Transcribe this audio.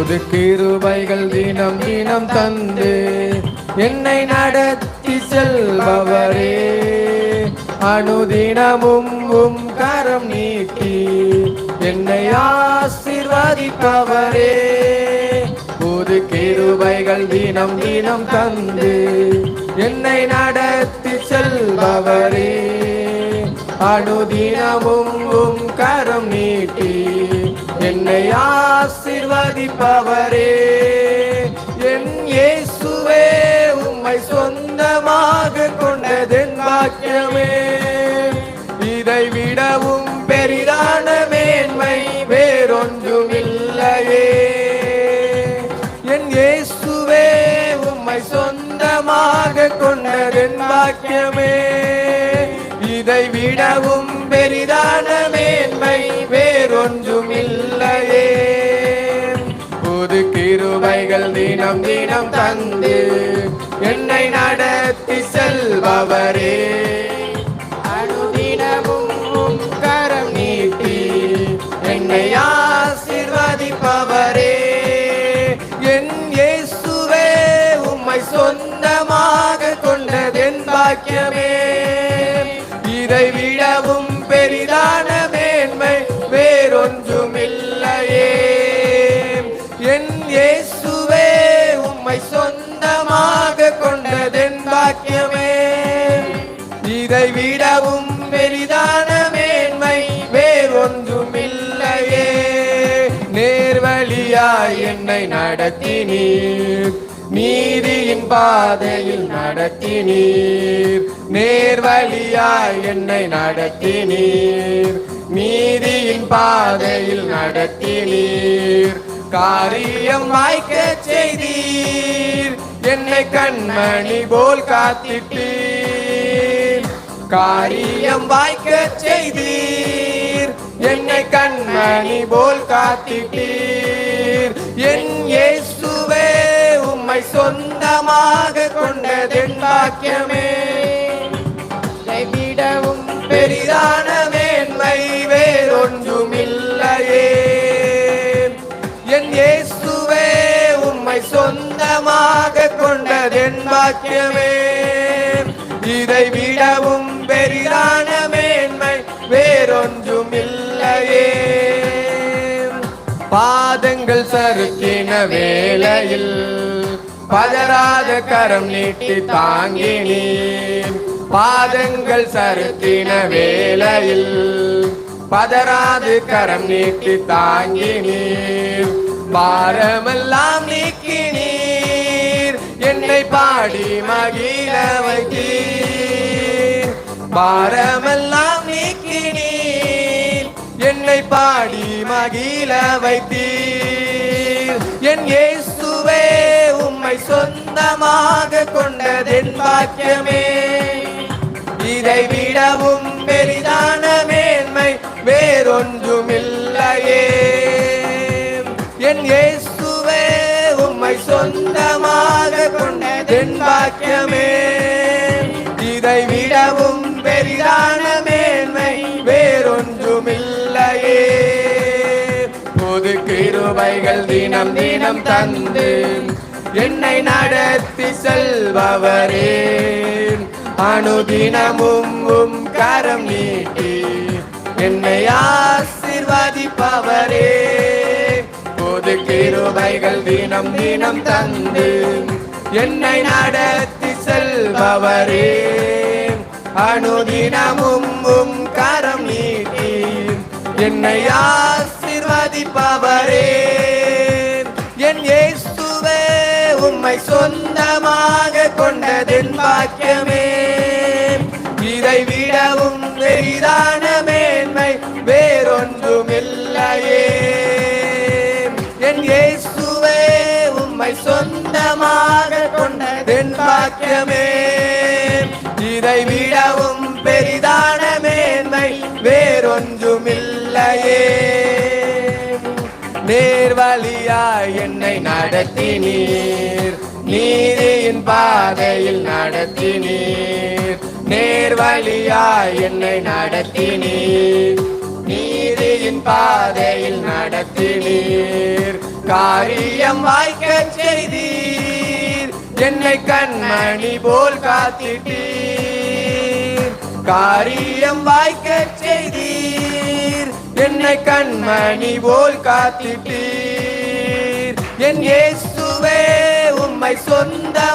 புது கிருபைகள் தினம் தினம் தந்து என்னை நடத்தி செல்பவரே. அனுதினமும் உம் கரம் நீட்டி என்னை ஆசிர்வதிப்பவரே. புது கிருபைகள் தினம் தினம் தந்து என்னை நடத்தி செல்பவரே. அனுதினமும் உம் கரம் நீட்டி என்னை ஆசிர்வதிப்பவரே. என் இயேசுவே உம்மை சொந்தமாக கொண்டதென் வாக்கியமே இதை விடவும் பெரிதான மேன்மை வேறொன்றும் இல்லையே என் இயேசுவே உம்மை சொந்தமாக கொண்டதென் வாக்கியமே இதை விடவும் பெரிதான மேன்மை வே ஒன்றுமில்லையே. புது கிருபைகள் தினம் தினம் தந்து என்னை நட இதை விடவும் பெரிதான மேன்மை வேறொன்றும் இல்லையே நேர்வழியாய் என்னை நடத்தினீர். நீதியின் பாதையில் நடத்தினீர். நேர்வழியாய் என்னை நடத்தினீர். நீதியின் பாதையில் நடத்தினீர். காரியம் வாய்க்க செய்தீர். என்னை கண்மணி போல் காத்திட்டீர். காரியம் வாய்க்க செய்தீர். என்னை கண்மணி போல் காத்திட்டீர். என் இயேசுவே உம்மை சொந்தமாக கொண்டதென் பாக்கியமே. விடவும் பெரிதான மேன்மை வேறொன்றுமில்லையே. என் இயேசுவே உம்மை சொந்தமாக கொண்டதென் பாக்கியமே. இதை விடவும் பெரிதான மேன்மை வேறொன்றும் இல்லையே பாதங்கள் சறுக்கின வேளையில் பதராத கரம் நீட்டி தாங்கினீர். பாதங்கள் சறுக்கின வேளையில் பதராது கரம் நீட்டி தாங்கினீர். பாரமெல்லாம் நீக்கினீர். பாடி மகிழ வைத்தீர் பாரமெல்லாம் நீக்கினீர். என்னை பாடி மகிழ வைத்தீர். என் இயேசுவே உம்மை சொந்தமாக கொண்டதென் பாக்கியமே. இதை விடவும் பெரிதான மேன்மை வேறொன்றும் இல்லையே என் இயேசுவே உம்மை சொந்தமாக கொண்ட கொண்டதென் பாக்கியமே இதை விடவும் பெரிதான மேன்மை வேறொன்றும் இல்லையே புது கிருபைகள் தினம் தினம் தந்து என்னை நடத்தி செல்பவரே. அனுதினமும் உம் கரம் நீட்டி என்னை ஆசிர்வதிப்பவரே. புது கிருபைகள் தினம் தினம் தந்து என்னை நடத்தி செல்பவரே. அனுதினமும் உம் கரம் நீட்டி என்னை ஆசிர்வதிப்பவரே. என் இயேசுவே உம்மை சொந்தமாக கொண்டதின் பாக்கியமே. இதை விடவும் பெரிதான மேன்மை வேறொன்றும் இல்லையே என் இயேசு உம்மை சொந்தமாக கொண்டதென் பாக்கியமே. இதை விடவும் பெரிதான மேன்மை வேறொன்றும் இல்லையே நேர்வழியாய் என்னை நடத்தினீர். நீதியின் பாதையில் நடத்தினீர். நேர்வழியாய் என்னை நடத்தினீர். நீதியின் பாதையில் நடத்தினீர். காரியம் வாய்க்கச் செய்தீர். என்னை கண்மணி போல் காத்திட்டீர். காரியம் வாய்க்கச் செய்தீர். என்னை கண்மணி போல் காத்திட்டீர். என் இயேசுவே உம்மை சொந்த